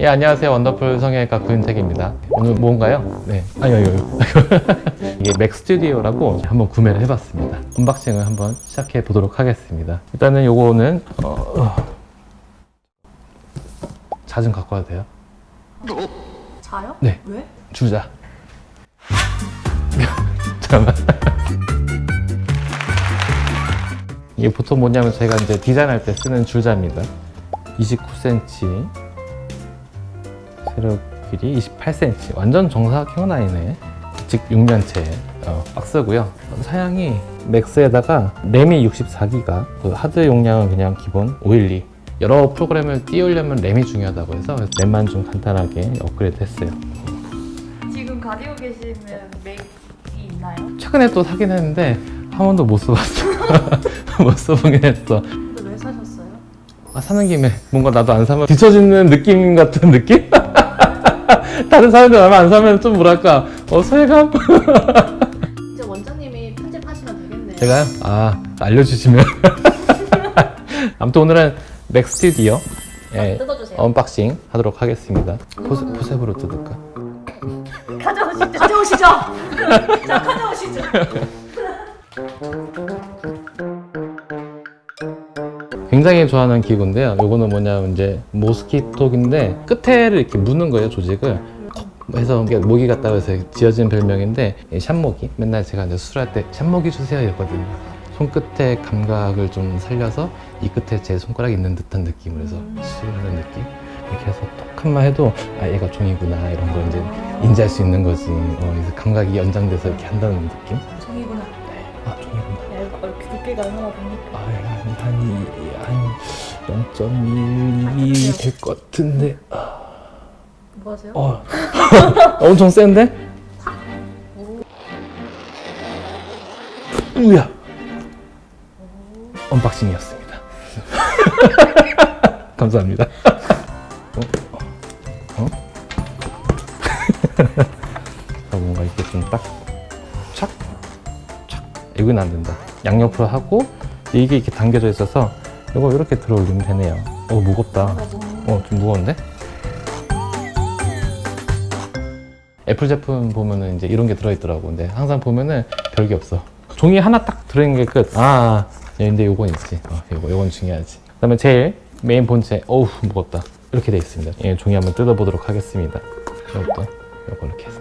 예, 안녕하세요. 원더풀 성형외과 구윤택입니다. 오늘 뭔가요? 네. 아유, 아유, 아유. 이게 맥 스튜디오라고 한번 구매를 해봤습니다. 언박싱을 한번 시작해 보도록 하겠습니다. 일단은 요거는, 어, 어. 자좀 갖고 와도 돼요? 자요? 네. 왜? 주자. 잠깐만. 이게 보통 뭐냐면 저희가 이제 디자인할 때 쓰는 줄자입니다. 29cm, 세로 길이 28cm. 완전 정사각형 라인에 즉 6년째 어, 박스고요. 사양이 맥스에다가 램이 64기가, 그 하드 용량은 그냥 기본 512. 여러 프로그램을 띄우려면 램이 중요하다고 해서 램만 좀 간단하게 업그레이드 했어요. 지금 가지고 계시는 맥이 있나요? 최근에 또 사긴 했는데 한 번도 못 써봤어. 못 써보긴 했어. 근데 왜 사셨어요? 아, 사는 김에 뭔가 나도 안 사면 뒤처지는 느낌 같은 느낌? 다른 사람들 얼마 안 사면 좀 뭐랄까 어 소외감? 이제 원장님이 편집하시면 되겠네요. 제가요? 아 알려주시면 아무튼 오늘은 맥 스튜디오 예, 뜯어주세요. 언박싱 하도록 하겠습니다 포세, 포셉으로 뜯을까? 가져오시죠. 가져오시죠. 자, 가져오시죠. 굉장히 좋아하는 기구인데요. 요거는 뭐냐면 이제 모스키토기인데 끝에를 이렇게 무는 거예요, 조직을. 톡 해서 모기 같다고 해서 지어진 별명인데 이 샷모기. 맨날 제가 이제 술할 때 샷모기 주세요 이랬거든요. 손끝의 감각을 좀 살려서 이 끝에 제 손가락이 있는 듯한 느낌을 해서 술하는 느낌. 이렇게 해서 톡 한번 해도 아 얘가 종이구나 이런 걸 이제 인지할 수 있는 거지. 어, 감각이 연장돼서 이렇게 한다는 느낌. 종이구나. 아 종이구나. 얇고 이렇게 두께가 얼마나 됩니까? 아, 한, 한 0.1mm 될 것 같은데. 아, 뭐 하세요? 어. 엄청 센데? 우야. 언박싱이었습니다. 감사합니다. 어? 어? 자, 뭔가 이렇게 좀 딱, 착, 착. 이건 안 된다. 양옆으로 하고, 이게 이렇게 당겨져 있어서, 이거 이렇게 들어 올리면 되네요. 어, 무겁다. 어, 좀 무거운데? 애플 제품 보면은 이제 이런 게 들어있더라고. 근데 항상 보면은 별게 없어. 종이 하나 딱 들어있는 게 끝. 아, 야, 근데 요건 있지. 어, 요거, 요건 중요하지. 그 다음에 제일 메인 본체. 어우, 무겁다. 이렇게 돼 있습니다. 예, 종이 한번 뜯어보도록 하겠습니다. 이것도, 요거 이렇게 해서.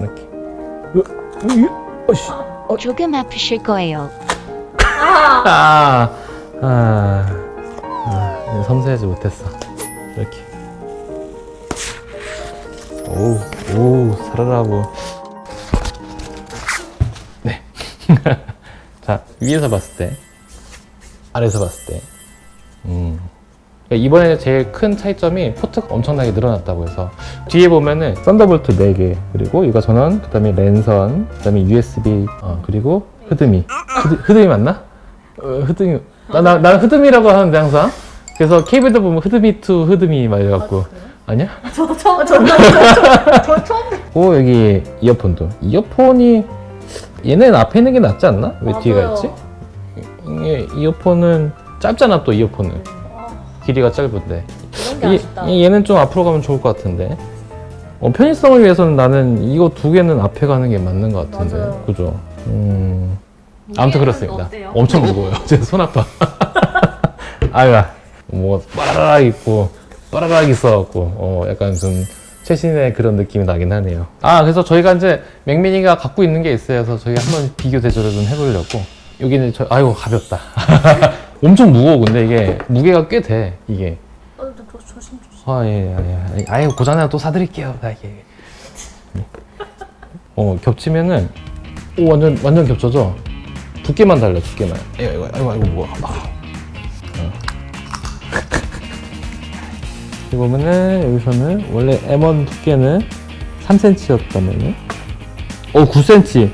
이렇게. 으, 으, 어이씨. 조금 아프실 거예요. 아, 아, 아, 섬세하지 못했어. 이렇게. 오, 오, 살아라고. 네. 자, 위에서 봤을 때, 아래에서 봤을 때, 음. 그러니까 이번에 제일 큰 차이점이 포트가 엄청나게 늘어났다고 해서 뒤에 보면은 썬더볼트 4개 그리고 이거 전원 그 다음에 랜선 그 다음에 USB 어, 그리고 흐드미 흐드, 흐드미 맞나? 어, 흐드미 나, 나, 난 흐드미라고 하는데 항상 그래서 케이블도 보면 흐드미 투 흐드미 막 이래갖고 아니야? 저도 처음, 저도 저, 처음. 오 여기 이어폰도 이어폰이 얘는 앞에 있는 게 낫지 않나? 왜 뒤에가 맞아요. 있지? 이게 이어폰은 짧잖아 또 이어폰은 길이가 짧은데 이런 게 아쉽다. 이, 얘는 좀 앞으로 가면 좋을 것 같은데 어, 편의성을 위해서는 나는 이거 두 개는 앞에 가는 게 맞는 것 같은데 맞아요. 그죠? 음, 아무튼 그렇습니다 어때요? 엄청 무거워요 제 손 아파 아유야 뭐 빠라락 있고 빠라락 있어갖고 어, 약간 좀 최신의 그런 느낌이 나긴 하네요 아 그래서 저희가 이제 맥미니가 갖고 있는 게 있어요 그래서 저희 한번 비교 대조를 좀 해보려고 여기는 저 아이고 가볍다 엄청 무거워 근데 이게 무게가 꽤 돼 이게 어, 조심, 조심. 아, 예, 예, 예. 아예 고장나면 또 사드릴게요. 아, 예. 어, 겹치면은, 오, 완전, 완전 겹쳐져. 두께만 달라, 두께만. 아이고, 아이고, 아이고, 아이고, 뭐야. 아. 어. 여기 보면은, 여기서는, 원래 M1 두께는 3cm였다면은, 어, 9cm.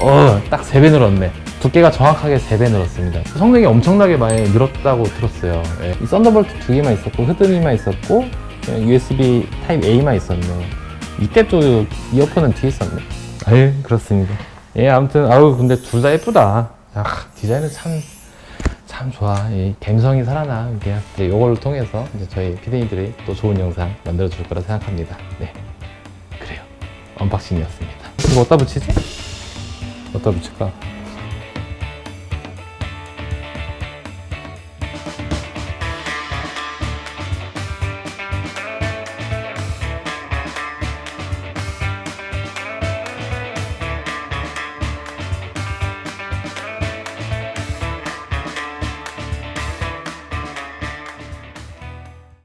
어, 딱 3배 늘었네. 두께가 정확하게 3배 늘었습니다. 성능이 엄청나게 많이 늘었다고 들었어요. 예. 이 썬더볼트 두 개만 있었고, 흐드미만 있었고, 예, USB 타입 A만 있었네. 이때 또 이어폰은 뒤에 있었네. 예, 그렇습니다. 예, 아무튼, 아우, 근데 둘 다 예쁘다. 아, 디자인은 참, 참참 좋아. 이 감성이 살아나. 이게 이제 요걸 통해서 이제 저희 피디님들이 또 좋은 영상 만들어 줄 거라 생각합니다. 네. 그래요. 언박싱이었습니다. 이거 어디다 붙이지? 어디다 붙일까?